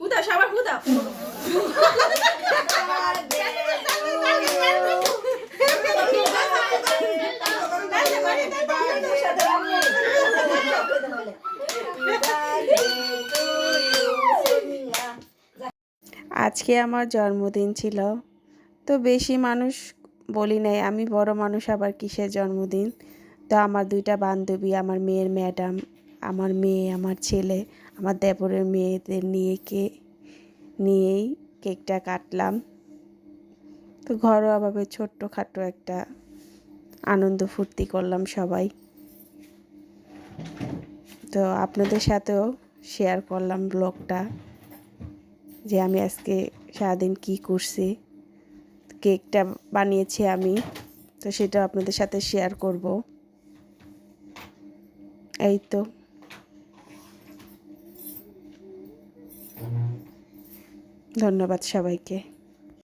হুদা সবার হুদা। আজকে আমার জন্মদিন ছিল। তো বেশি মানুষ বলি নাই, আমি বড় মানুষ আবার কিসের জন্মদিন? তো আমার দুইটা বান্ধবী, আমার মেয়ের ম্যাডাম, আমার মেয়ে, আমার ছেলে আমার দেবরের মেয়েদের নিয়ে কে, নিয়েই কেকটা কাটলাম। তো ঘরোয়াভাবে ছোট্টখাটো একটা আনন্দ ফুর্তি করলাম সবাই। তো আপনাদের সাথেও শেয়ার করলাম ব্লগটা যে আমি আজকে সারাদিন কি করছি। কেকটা বানিয়েছি আমি, তো সেটা আপনাদের সাথে শেয়ার করব। এই তো। ধন্যবাদ সবাইকে।